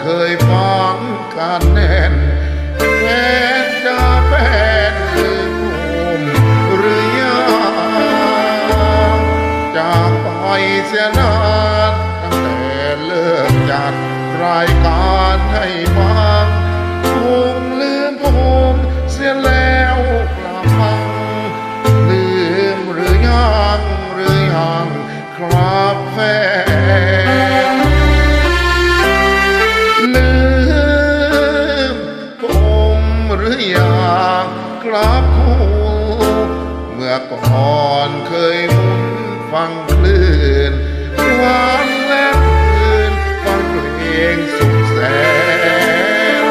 เคยฟังการแน่นแฟนจะแฟนคือนุ่มหรือยังจากไปเสียนานตั้งแต่เลิกจัดรายการให้ฟังภูมลืมภูมเสียแล้ว ยังครับครูเมื่อก่อนเคยมุนฟังคลื่นวันและคืนฟังเพลงสุดแสน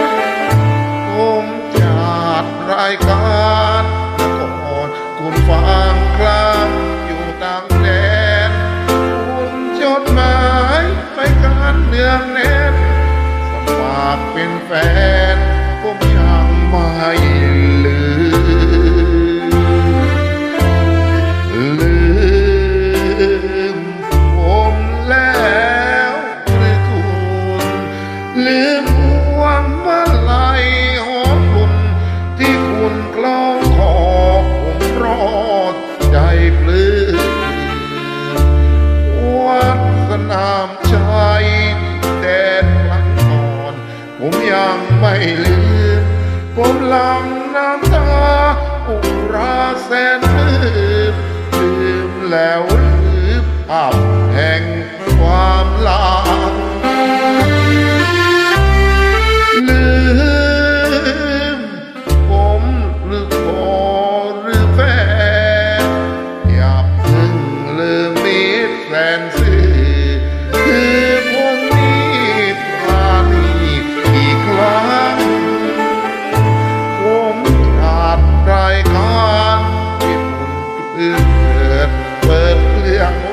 ผมจัดรายการก่อนคุณฟังครั้งอยู่ต่างแดน คุณจดหมายไปการเนืองแน่นสมัครเป็นแฟนผมยังไม่ น้ำชัยแดดหลังก่อน ผมยังไม่ลืม ผมหลังน้ำตาอุราแสนลืมลืมแล้วลืมภาพ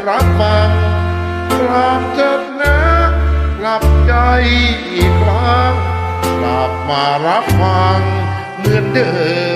รับฟังกลับเถิดนะกลับใจอีกครั้งกลับมารับฟังเหมือนเดิม